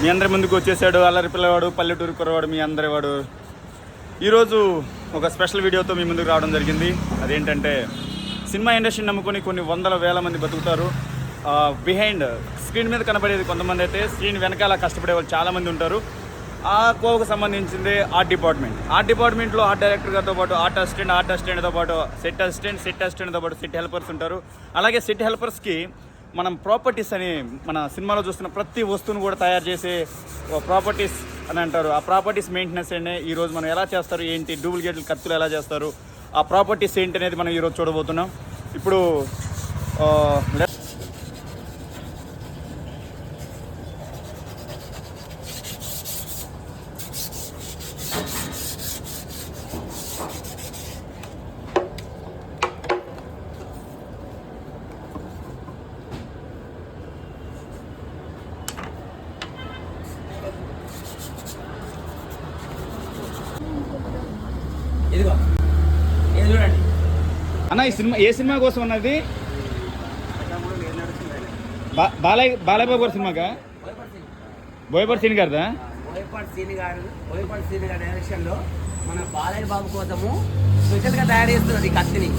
మీ అందరి ముందుకు వచ్చేసాడు అల్లరి పిల్లవాడు పల్లెటూరు కురవాడు మీ అందరి వాడు. ఈరోజు ఒక స్పెషల్ వీడియోతో మీ ముందుకు రావడం జరిగింది. అదేంటంటే సినిమా ఇండస్ట్రీని నమ్ముకొని కొన్ని వందల వేల మంది బతుకుతారు. బిహైండ్ స్క్రీన్ మీద కనబడేది కొంతమంది అయితే స్క్రీన్ వెనకాల కష్టపడే వాళ్ళు చాలామంది ఉంటారు. ఆ కోవకు సంబంధించింది ఆర్ట్ డిపార్ట్మెంట్ ఆర్ట్ డిపార్ట్మెంట్లో ఆర్ట్ డైరెక్టర్ గారితో పాటు ఆర్ట్ అసిస్టెంట్ ఆర్ట్ అసిస్టెంట్తో పాటు సెట్ అసిస్టెంట్ సెట్ అసిస్టెంట్తో పాటు సెట్ హెల్పర్స్ ఉంటారు. అలాగే సెట్ హెల్పర్స్కి మనం ప్రాపర్టీస్ అని మన సినిమాలో చూస్తున్న ప్రతి వస్తువును కూడా తయారు చేసే ప్రాపర్టీస్ అని అంటారు. ఆ ప్రాపర్టీస్ మెయింటెనెన్స్ అనే ఈరోజు మనం ఎలా చేస్తారు? ఏంటి? డూప్లికేట్లు కత్తులు ఎలా చేస్తారు? ఆ ప్రాపర్టీస్ ఏంటి అనేది మనం ఈరోజు చూడబోతున్నాం. ఇప్పుడు ఆ, let- ఇదిగో ఇది చూడండి అన్న ఈ సినిమా ఏ సినిమా కోసం అన్నది? బాలయ్య బాలయ్య బాబు గారి సినిమాకా? బోయపడి సీన్ గారిదా? బోయపాటి సీని గారు బోయపాటి సీని గారి డైరెక్షన్లో మన బాలయ్య బాబు కోసము స్పెషల్గా తయారు చేస్తున్నది ఈ కత్తిని.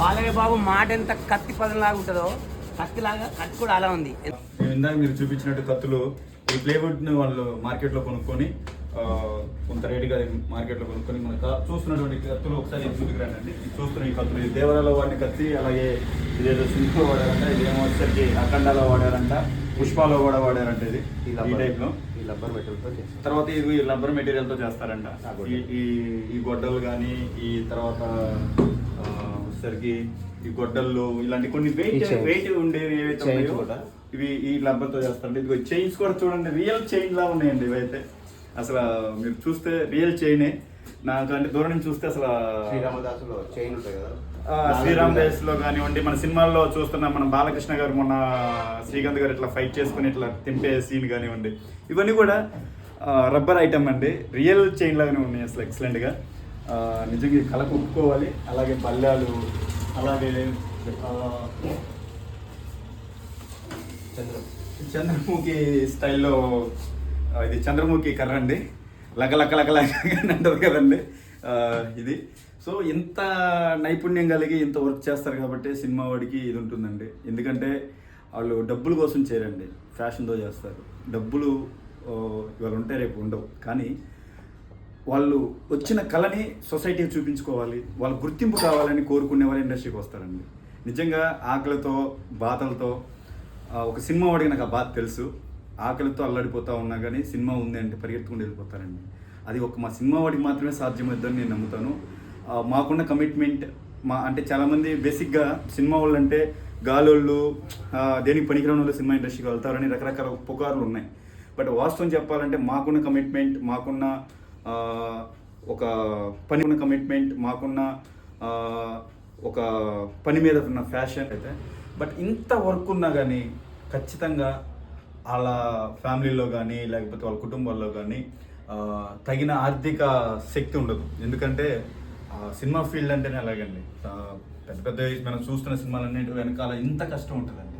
బాలయ్య బాబు మాట ఎంత కత్తి పదంలాగా ఉంటుందో కత్తిలాగా కత్తి కూడా అలా ఉంది. ఇందాక మీరు చూపించినట్టు కత్తులు ఈ ప్లేవుడ్ని వాళ్ళు మార్కెట్లో కొనుక్కొని కొంత రేటుగా మార్కెట్లో కొనుక్కొని మన చూస్తున్నటువంటి కత్తులు ఒకసారి ఇది రండి. ఇది చూస్తున్న ఈ కత్తులు ఇది దేవరాలో వాడిన కత్తి అలాగే ఇదేదో సింహలో వాడారంట ఇదేమో వచ్చేసరికి అఖండాలో వాడారంట పుష్పాలో కూడా వాడారంట ఇది. ఈ రబ్బర్ టైప్లో ఈ రబ్బర్ మెటీరియల్తో చేస్తాం తర్వాత ఇది రబ్బర్ మెటీరియల్తో చేస్తారంట. ఈ ఈ- గొడ్డలు కానీ ఈ తర్వాత ఆ, వచ్చేసరికి ఈ గొడ్డళ్ళు ఇలాంటి కొన్ని వెయిట్. వెయిట్ ఉండేవి ఏవైతే ఉన్నాయో. ఇవి ఈ రబ్బర్తో చేస్తారండి ఇదిగో చైన్స్ కూడా చూడండి రియల్ చైన్ లా ఉన్నాయండి ఇవైతే. అసలు మీరు చూస్తే రియల్ చైనే నాకు అంటే దూరం నుంచి చూస్తే అసలు శ్రీరామదాసులో చైన్ ఉంటాయి కదా. ఆ, శ్రీరామ్ డేస్లో కానివ్వండి మన సినిమాల్లో చూస్తున్న మన బాలకృష్ణ గారు మొన్న శ్రీకాంత్ గారు ఇట్లా ఫైట్ చేసుకుని ఇట్లా తింపే సీన్ కానివ్వండి ఇవన్నీ కూడా రబ్బర్ ఐటమ్ అండి. రియల్ చైన్ లాగానే ఉన్నాయి అసలు ఎక్సలెంట్గా. ఆ, నిజంగా ఈ కళకు ఒప్పుకోవాలి. అలాగే బల్లాలు అలాగే చంద్రం చంద్రముఖి స్టైల్లో ఇది చంద్రముఖి కర్ర అండి. లక లక లక అంటారు కదండి. ఇది. సో ఇంత నైపుణ్యం కలిగి ఇంత వర్క్ చేస్తారు కాబట్టి సినిమా వాడికి ఇది ఉంటుందండి. ఎందుకంటే వాళ్ళు డబ్బుల కోసం చేయరండి. ఫ్యాషన్తో చేస్తారు. డబ్బులు ఇవాళ ఉంటే రేపు ఉండవు. కానీ వాళ్ళు వచ్చిన కళని సొసైటీకి చూపించుకోవాలి. వాళ్ళ గుర్తింపు కావాలని కోరుకునే వాళ్ళు ఇండస్ట్రీకి వస్తారండి. నిజంగా ఆకలితో బాధలతో ఒక సినిమా వాడికి నాకు ఆ బాధ తెలుసు. ఆకలితో అల్లడిపోతూ ఉన్నా కానీ సినిమా ఉంది అంటే పరిగెత్తుకుని వెళ్ళిపోతారండి. అది ఒక మా సినిమా వాడికి మాత్రమే సాధ్యమవుద్దని నేను నమ్ముతాను. మాకున్న కమిట్మెంట్ మా అంటే చాలామంది బేసిక్గా సినిమా వాళ్ళు అంటే గాలోళ్ళు దేనికి పనికిరాని వాళ్ళు సినిమా ఇండస్ట్రీకి వెళ్తారని రకరకాల పుకార్లు ఉన్నాయి. బట్ వాస్తవం చెప్పాలంటే మాకున్న కమిట్మెంట్ మాకున్న ఒక పని ఉన్న కమిట్మెంట్ మాకున్న ఒక పని మీద ఉన్న ఫ్యాషన్ అయితే. బట్ ఇంత వర్క్ ఉన్నా కానీ ఖచ్చితంగా వాళ్ళ ఫ్యామిలీలో కానీ లేకపోతే వాళ్ళ కుటుంబాల్లో కానీ తగిన ఆర్థిక శక్తి ఉండదు. ఎందుకంటే సినిమా ఫీల్డ్ అంటేనే అలాగండి. పెద్ద పెద్ద మనం చూస్తున్న సినిమాలన్నింటి వెనకాల ఇంత కష్టం ఉంటుందండి.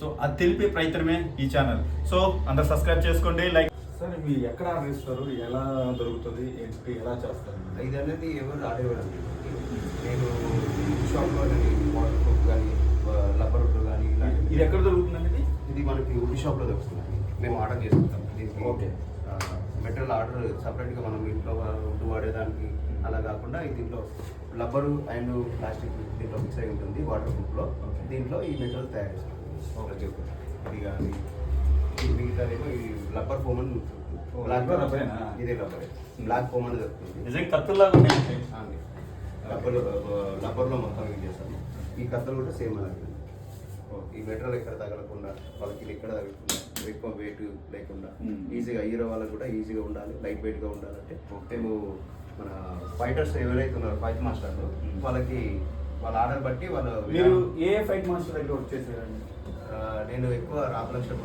సో అది తెలిపే ప్రయత్నమే ఈ ఛానల్. సో అందరు సబ్స్క్రైబ్ చేసుకోండి లైక్ సార్ మీరు ఎక్కడ ఆర్డర్ ఇస్తారు? ఎలా దొరుకుతుంది? ఏంటి? ఎలా చేస్తారు? ఇది అనేది ఎవరు ఆడేవారు నేను షాప్లో వాటర్ ప్రూఫ్ కానీ రబ్బర్ వుడ్ కానీ ఇది ఎక్కడ మనకి వుడ్ షాప్లో దొరుకుతుంది. మేము ఆర్డర్ చేసుకుంటాం. దీనికి Okay. మెటీరియల్ ఆర్డర్ సపరేట్గా మనం ఇంట్లో వుడ్ వాడేదానికి అలా కాకుండా ఇది దీంట్లో రబ్బరు అండ్ ప్లాస్టిక్ దీంట్లో మిక్స్ అయి ఉంటుంది వాటర్ ప్రూఫ్లో. దీంట్లో ఈ మెటీరియల్ తయారు చేస్తాం ప్రతి ఒక్కటి ఇది కానీ ఇది మిగతాదేమో ఈ రబ్బర్ ఫోమ్ అని బ్లాక్ రబ్బర్? ఇదే రబ్బరే బ్లాక్ ఫోమ్ అని దొరుకుతుంది. నిజంగా కత్తుల్లాగా రబ్బర్ రబ్బర్లో మొత్తం యూజ్ చేస్తాము. ఈ కత్తలు కూడా సేమ్ అలాగే. ఈ మెటీరియల్ ఎక్కడ తగలకుండా వాళ్ళకి ఎక్కడ తగలకుండా ఎక్కువ వెయిట్ లేకుండా Hmm. ఈజీగా హీరో వాళ్ళకి కూడా ఈజీగా ఉండాలి లైట్ వెయిట్గా ఉండాలంటే. మేము మన ఫైటర్స్ ఎవరైతే ఉన్నారో ఫైట్ మాస్టర్లు Hmm. వాళ్ళకి వాళ్ళ ఆర్డర్ బట్టి వాళ్ళు మీరు ఏ ఫైట్ మాస్టర్ దగ్గర వర్క్ చేశారండి నేను ఎక్కువ రామలక్ష్మ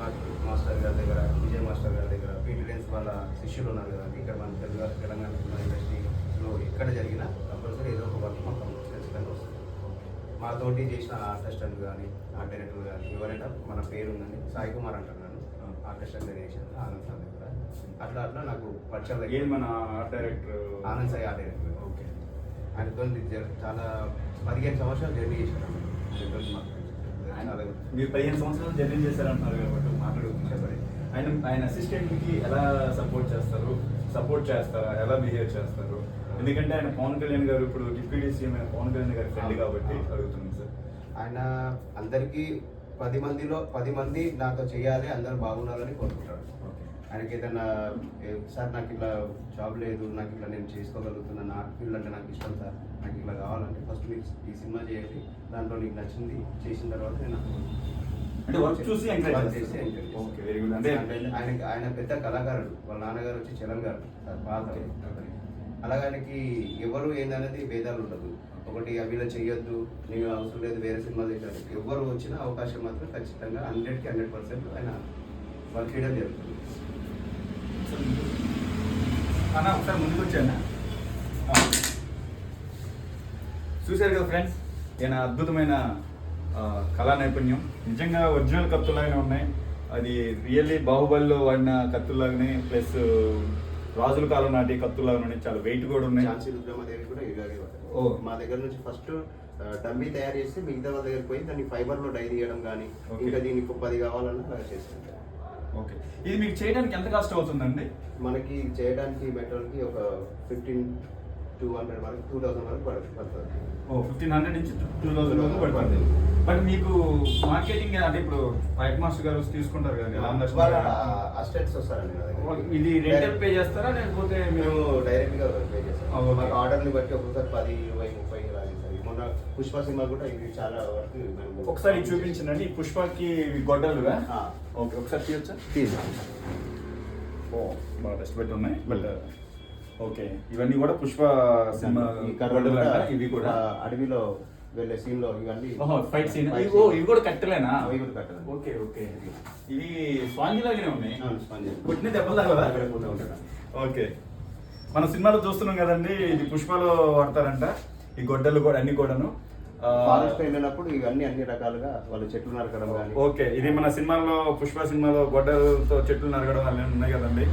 మాస్టర్ గారి దగ్గర విజయ్ మాస్టర్ గారి దగ్గర పీటీ డెన్స్ వాళ్ళ శిష్యులు ఉన్నారు కదండి ఇక్కడ మన తెలుగు తెలంగాణ ఇండస్ట్రీలో ఎక్కడ జరిగినా కంపల్సరీ ఏదో ఒక వర్క్ వస్తుంది మాతోటి చేసిన ఆర్టిస్టర్లు కానీ ఆర్ట్ డైరెక్టర్ కానీ ఎవరైనా మన పేరు ఉందండి సాయి కుమార్ అంటారు నన్ను ఆర్కెస్ట్రా డైరెక్షన్ ఆనంద్ సార్ దగ్గర. అట్లా అట్లా నాకు పరిచయం ఏం మన art director? Anand Sai art director. Okay. ఆయనతో చాలా పదిహేను సంవత్సరాలు జర్నీ చేశాను చాలా మీరు పదిహేను సంవత్సరాలు జర్నీ చేశారంటున్నారు కాబట్టి సరే ఆయన ఆయన అసిస్టెంట్కి ఎలా సపోర్ట్ చేస్తారు? సపోర్ట్ చేస్తారా? ఎలా బిహేవ్ చేస్తారు? ఎందుకంటే ఆయన పవన్ కళ్యాణ్ గారు ఇప్పుడు డిప్యూటీ సీఎం అయిన పవన్ కళ్యాణ్ గారి ఫ్రెండ్ కాబట్టి అడుగుతున్నాను సార్. ఆయన అందరికీ పది మందిలో పది మంది నాతో చేయాలి అందరూ బాగుండాలని కోరుకుంటాడు. ఆయనకి ఏదైనా సార్ నాకు ఇలా జాబ్ లేదు నాకు ఇట్లా నేను చేసుకోగలుగుతున్నాను నా ఫీల్డ్ అంటే నాకు ఇష్టం సార్. నాకు ఇట్లా కావాలంటే ఫస్ట్ మీరు ఈ సినిమా చేయండి దాంట్లో నీకు నచ్చింది చేసిన తర్వాత నేను అంటే వర్క్ చూసి ఎంకరేజ్. చేసి ఓకే వెరీ గుడ్ అంటే ఆయన ఆయన పెద్ద కళాకారుడు. వాళ్ళ నాన్నగారు వచ్చి చలం గారు సార్ పాత అలాగే ఆయనకి ఎవరు ఏందనేది భేదాలు ఉండదు. ఒకటి అవిలో చేయొద్దు నేను అవసరం లేదు వేరే సినిమాలు చేయాలి ఎవరు వచ్చినా అవకాశం మాత్రం ఖచ్చితంగా హండ్రెడ్కి హండ్రెడ్ పర్సెంట్ ఆయన వర్క్ చేయడం జరుగుతుంది. అన్న ఒకసారి ముందుకు వచ్చాను చూశారు కదా ఫ్రెండ్స్ ఈయన అద్భుతమైన కళా నైపుణ్యం. నిజంగా ఒరిజినల్ కత్తులాగానే ఉన్నాయి. అది రియల్లీ బాహుబలిలో వాడిన కత్తులాగానే ప్లస్ రాజుల కాలం నాటి కత్తులాగా ఉన్నాయి చాలా వెయిట్ కూడా ఉన్నాయి. ఝాన్సీ రుద్రమాదేవి కూడా ఇలాగే ఓ. మా దగ్గర నుంచి ఫస్ట్ డమ్మీ తయారు చేసి మిగతా వాళ్ళ దగ్గర పోయి దాన్ని ఫైబర్లో డై తీయడం కానీ. ఇంకా దీనికి పది కావాలన్నా అలా చేస్తుంటాం ఓకే. ఇది మీకు చేయడానికి ఎంత కష్టం అవుతుందండి? మనకి చేయడానికి మెటల్కి ఒక ఫిఫ్టీన్ టూ హండ్రెడ్ వరకు టూ థౌసండ్ వరకు పడు- పడుతుంది. ఓ ఫిఫ్టీన్ హండ్రెడ్ నుంచి టూ థౌసండ్ వరకు పడుతుంది. బట్ మీకు మార్కెటింగ్ అంటే ఇప్పుడు వైట్ మాస్టర్ గారు తీసుకుంటారు కదా. అసిస్టెంట్స్ వస్తారండి ఇది రెంటల్ పే చేస్తారా లేకపోతే మేము డైరెక్ట్గా పే చేస్తాం. మాకు ఆర్డర్ని బట్టి ఒక్కొక్కసారి పది ఇరవై ముప్పై మొన్న పుష్ప సినిమా కూడా ఇది చాలా వరకు ఒకసారి ఈ పుష్పకి గొడ్డలుగా. ఆ. ఓకే ఒకసారి తీయొచ్చా? తీసాం ఓ బాగా కష్టపెట్టి ఉన్నాయి. బట్ ఓకే ఇవన్నీ కూడా పుష్ప సినిమా గొడ్డలు ఇవి కూడా? అడవిలో వెళ్ళే సీన్లో ఇవన్నీ ఓహో ఫైట్ సీన్ ఓ. ఇవి కూడా కట్టెలేనా? అవి కూడా కట్టెలే. Okay okay. ఇవి స్పాంజీ లాగానే ఉన్నాయి. అవును, sponge. కొట్టిన దెబ్బలు తగలదా? తగలకుండా ఉండడం. ఓకే. మన సినిమాలో చూస్తున్నాం కదండి ఇది పుష్పలో వాడతారంట. ఈ గొడ్డలు కూడా అన్ని కూడాను. ఫారెస్ట్ వెళ్ళినప్పుడు ఇవన్నీ అన్ని రకాలుగా వాళ్ళు చెట్లు నరకడం కానీ ఓకే ఇది మన సినిమాలో పుష్ప సినిమాలో గొడ్డలతో చెట్లు నరగడం అన్నీ ఉన్నాయి కదండి.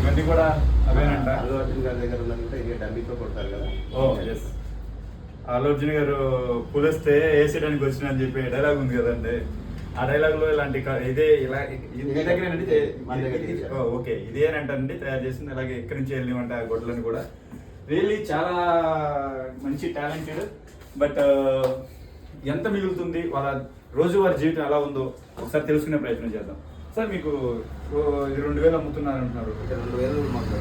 ఇవన్నీ కూడా అవేనంట అల్లు అర్జున్ గారి దగ్గర ఉన్నది కూడా ఇదే డబ్బీతో కొడతారు కదా. ఓ ఎస్ అల్లు అర్జున్ గారు పులిస్తే వేసేయడానికి వచ్చిన అని చెప్పి డైలాగ్ ఉంది కదండి. ఆ డైలాగ్లో ఇలాంటి ఇదే ఇలా ఓకే. ఇదేనంటండి తయారు చేసింది. అలాగే ఎక్కడి నుంచి వెళ్ళిమంట ఆ గొడ్డలను కూడా. రియల్లీ చాలా మంచి టాలెంటెడ్ బట్ ఎంత మిగులుతుంది? వాళ్ళ రోజువారీ జీవితం ఎలా ఉందో ఒకసారి తెలుసుకునే ప్రయత్నం చేద్దాం. సార్ మీకు రెండు వేలు అమ్ముతున్నారు అంటున్నారు రెండు వేలు మాకు.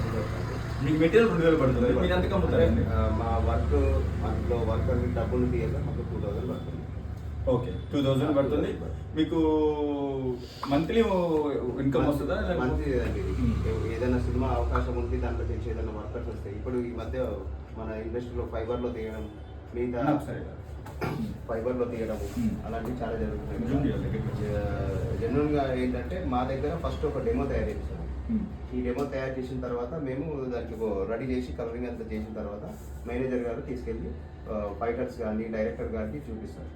మీకు మెటీరియల్ రెండు వేలు పడుతుంది మీరు ఎంతకు అమ్ముతారండి మా వర్క్ అందులో వర్క్ అన్ని డబ్బులు తీయాలి మాకు టూ థౌసండ్ పడుతుంది ఓకే టూ థౌజండ్ పడుతుంది మీకు మంత్లీ ఇన్కమ్ వస్తుందా ఇదండి ఇది. Hmm. ఏదైనా సినిమా అవకాశం ఉంది దాంట్లో తెలిసి ఏదైనా వర్కర్స్ వస్తాయి ఇప్పుడు ఈ మధ్య మన ఇండస్ట్రీలో ఫైబర్లో తీయడం మిగతా నాకు సరే ఫైబర్లో తీయడం Hmm. అలాంటివి చాలా జరుగుతున్నాయి చేయాలి, దగ్గరికి వచ్చి. జనరల్గా ఏంటంటే మా దగ్గర ఫస్ట్ ఒక డెమో తయారు చేస్తాం. ఈ డెమో తయారు చేసిన తర్వాత మేము దానికి రెడీ చేసి కలరింగ్ అంతా చేసిన తర్వాత మేనేజర్ గారు తీసుకెళ్ళి ఫైటర్స్ కానీ డైరెక్టర్ గారికి చూపిస్తారు.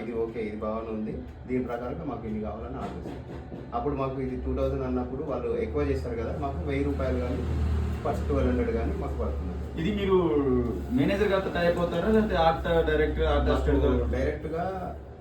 ఇది ఓకే ఇది బాగానే ఉంది. దీని ప్రకారంగా మాకు ఇన్ని కావాలని ఆర్డర్ ఇస్తారు అప్పుడు మాకు ఇది టూ థౌజండ్ అన్నప్పుడు వాళ్ళు ఎక్కువ చేస్తారు కదా మాకు వెయ్యి రూపాయలు కానీ ఫస్ట్ ట్వెల్వ్ హండ్రెడ్ కానీ మాకు పడుతుంది. ఇది మీరు మేనేజర్ గారితో అవుతారా లేకపోతే ఆర్ట్ డైరెక్టర్ ఆర్ట్ అసిస్టెంట్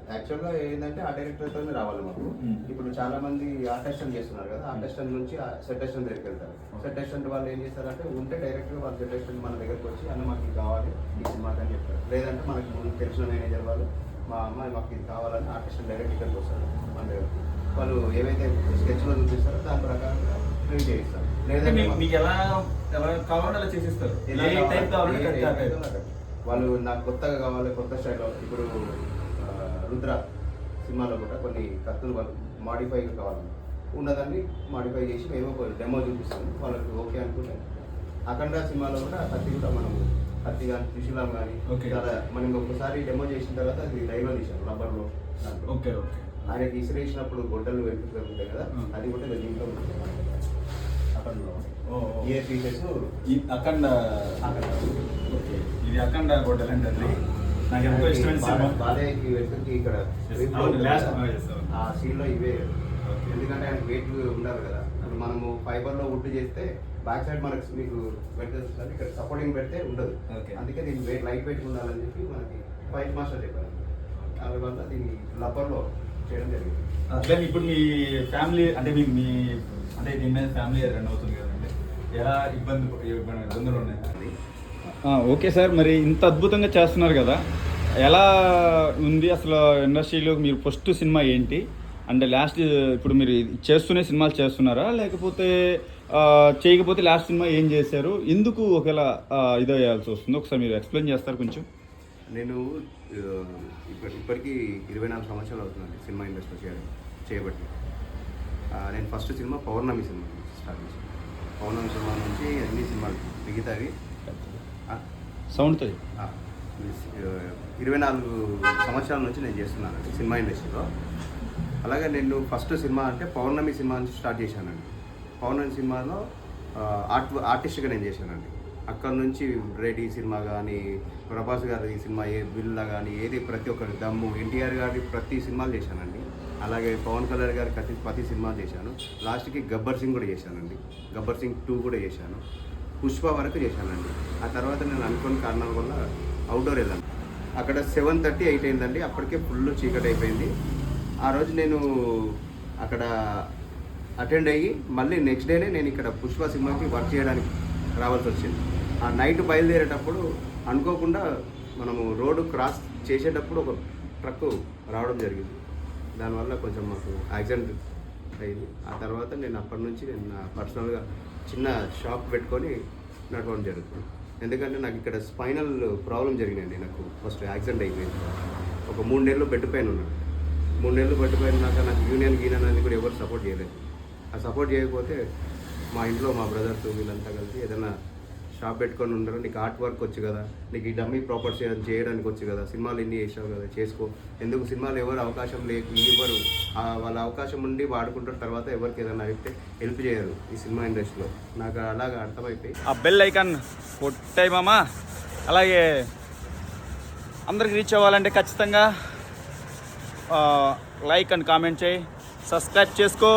డైరెక్ట్గా యాక్చువల్గా ఏంటంటే ఆ డైరెక్టర్ తోనే రావాలి మాకు. ఇప్పుడు చాలా మంది ఆర్ట్ అసిస్టెంట్ చేస్తున్నారు కదా ఆర్ట్ అసిస్టెంట్ నుంచి సెట్ అసిస్టెంట్ దగ్గరికి వెళ్తారు. Okay. సెట్ అసిస్టెంట్ వాళ్ళు ఏం చేస్తారంటే ఉంటే డైరెక్ట్గా వాళ్ళు సెట్ అసిస్టెంట్ మన దగ్గరకు వచ్చి అన్న మాకు కావాలి ఈ సినిమాకి అని చెప్తారు. లేదంటే మనకి ముందు తెలిసిన మేనేజర్ వాళ్ళు మా అమ్మాయి మాకు ఇది కావాలని ఆర్ట్ అసిస్టెంట్ డైరెక్ట్ ఇక్కడికి వస్తారు మన దగ్గరికి. వాళ్ళు ఏవైతే స్కెచ్లో చూపిస్తారో దాని ప్రకారంగా ప్రింట్ చేయిస్తారు. లేదంటే మీకు ఎలా ఎలా కావాలంటే అలా చేసిస్తారు. ఏ? టైప్ కావాలంటే వాళ్ళు నాకు కొత్తగా కావాలి కొత్త స్టైల్లో ఇప్పుడు రుద్ర సినిమాలో కూడా కొన్ని కత్తులు మాడిఫై కావాలి. ఉన్నదాన్ని మాడిఫై చేసి మేము ఒక డెమో చూపిస్తాము. వాళ్ళకి ఓకే అనుకుంటే. అఖండ సినిమాలో కూడా కత్తి కూడా మనం కత్తి కానీ త్రిశూలం కానీ. చాలా మనం ఒక్కసారి డెమో చేసిన తర్వాత అది లైవ్లో తీసాం రబ్బర్లో ఓకే ఓకే. ఆయనకి ఇసిరేసినప్పుడు గొడ్డలు వెంట్రుకలు ఉంటాయి కదా. అది కూడా దీంట్లో ఉంటుంది. అఖండలో. ఏ ఈ అఖండ. అఖండ. ఓకే. ఇది అఖండ గొడ్డలు అండి నాకు ఎంతో ఇష్టమైన సినిమా. బాలయ్యకి వెళ్తుంది ఇక్కడ అవును. ఆ సీన్లో ఇవే. ఎందుకంటే ఆయనకు వెయిట్ ఉండాలి కదా. మనము ఫైబర్లో వుడ్ చేస్తే బ్యాక్ సైడ్ మనకు మీకు చూస్తారు ఇక్కడ సపోర్టింగ్ పెడితే ఉండదు. అందుకే దీన్ని వెయిట్ లైట్ వెయిట్ ఉండాలని చెప్పి మనకి ఫైట్ మాస్టర్ చెప్పారు. అందువల్ల దీన్ని రబ్బర్లో చేయడం జరిగింది. అట్లనే ఇప్పుడు మీ ఫ్యామిలీ అంటే మీ మీ అంటే దీని మీద ఫ్యామిలీ రన్ అవుతుంది కదండి. ఎలా ఇబ్బంది ఇబ్బంది- ఇబ్బందులు ఉన్నాయి? ఓకే సార్ మరి ఇంత అద్భుతంగా చేస్తున్నారు కదా. ఎలా ఉంది అసలు ఇండస్ట్రీలో మీరు ఫస్ట్ సినిమా ఏంటి? అంటే లాస్ట్ ఇప్పుడు మీరు చేస్తూనే సినిమాలు చేస్తున్నారా? లేకపోతే చేయకపోతే లాస్ట్ సినిమా ఏం చేశారు? ఎందుకు ఒకవేళ ఇది ఇదో వేయాల్సి వస్తుంది? ఒకసారి మీరు ఎక్స్ప్లెయిన్ చేస్తారు కొంచెం. నేను ఇప్పటికీ ఇరవై నాలుగు సంవత్సరాలు అవుతుందండి సినిమా ఇండస్ట్రీ చేయడం చేయబట్టి. నేను first cinema Pournami cinema start చేశాను. పౌర్ణమి సినిమా నుంచి అన్ని సినిమాలు మిగతావి సౌండ్తో ఇరవై నాలుగు సంవత్సరాల నుంచి నేను చేస్తున్నానండి సినిమా ఇండస్ట్రీలో. అలాగే నేను ఫస్ట్ సినిమా అంటే పౌర్ణమి సినిమా నుంచి స్టార్ట్ చేశానండి. పౌర్ణమి సినిమాలో ఆర్ట్ ఆర్టిస్ట్గా నేను చేశానండి. అక్కడ నుంచి రెడ్డి సినిమా కానీ ప్రభాస్ గారి సినిమా ఏ బిల్లా కానీ ఏది ప్రతి ఒక్కరి దమ్ము ఎన్టీఆర్ గారి ప్రతి సినిమాలు చేశానండి. అలాగే పవన్ కళ్యాణ్ గారి ప్రతి ప్రతి సినిమాలు చేశాను. లాస్ట్కి గబ్బర్ సింగ్ కూడా చేశానండి. గబ్బర్ సింగ్ టూ కూడా చేశాను. పుష్ప వరకు చేశానండి. ఆ తర్వాత నేను అనుకోని కారణాల వల్ల అవుట్డోర్ వెళ్ళాను. అక్కడ సెవెన్ థర్టీ ఎయిట్ అయిందండి. అప్పటికే ఫుల్ చీకటి అయిపోయింది. ఆ రోజు నేను అక్కడ అటెండ్ అయ్యి మళ్ళీ నెక్స్ట్ డేనే నేను ఇక్కడ పుష్ప సినిమాకి వర్క్ చేయడానికి రావాల్సి వచ్చింది. ఆ నైట్ బయలుదేరేటప్పుడు అనుకోకుండా మనము రోడ్డు క్రాస్ చేసేటప్పుడు ఒక ట్రక్ రావడం జరిగింది. దానివల్ల కొంచెం మాకు యాక్సిడెంట్ అయింది. ఆ తర్వాత నేను అప్పటి నుంచి నేను నా పర్సనల్గా చిన్న షాప్ పెట్టుకొని నడవడం జరుగుతుంది. ఎందుకంటే నాకు ఇక్కడ స్పైనల్ ప్రాబ్లం జరిగినండి నాకు ఫస్ట్ యాక్సిడెంట్ అయిపోయింది. ఒక మూడు నెలలు బెడ్ పైన ఉన్నాను మూడు నెలలు బెడ్ పైన ఉన్నాక నాకు యూనియన్ గీనియన్ అనేది కూడా ఎవరు సపోర్ట్ చేయలేదు. ఆ సపోర్ట్ చేయకపోతే మా ఇంట్లో మా బ్రదర్స్ వీళ్ళంతా కలిసి ఏదైనా షాప్ పెట్టుకొని ఉండరు. నీకు ఆర్ట్ వర్క్ వచ్చు కదా. నీకు ఈ డమ్మీ ప్రాపర్టీ చేయడానికి వచ్చు కదా. సినిమాలు ఎన్ని చేసావు కదా. చేసుకో. ఎందుకు సినిమాలు ఎవరు అవకాశం లేక ఇవ్వరు. వాళ్ళ అవకాశం ఉండి వాడుకుంటారు. తర్వాత ఎవరికి ఏదైనా అయితే హెల్ప్ చేయరు ఈ సినిమా ఇండస్ట్రీలో. నాకు అలాగా అర్థమైపోయి. ఆ బెల్ ఐకాన్ కొట్టాయి మామా. అలాగే అందరికి రీచ్ అవ్వాలంటే ఖచ్చితంగా లైక్ అండ్ కామెంట్ చేయి. సబ్స్క్రైబ్ చేసుకో.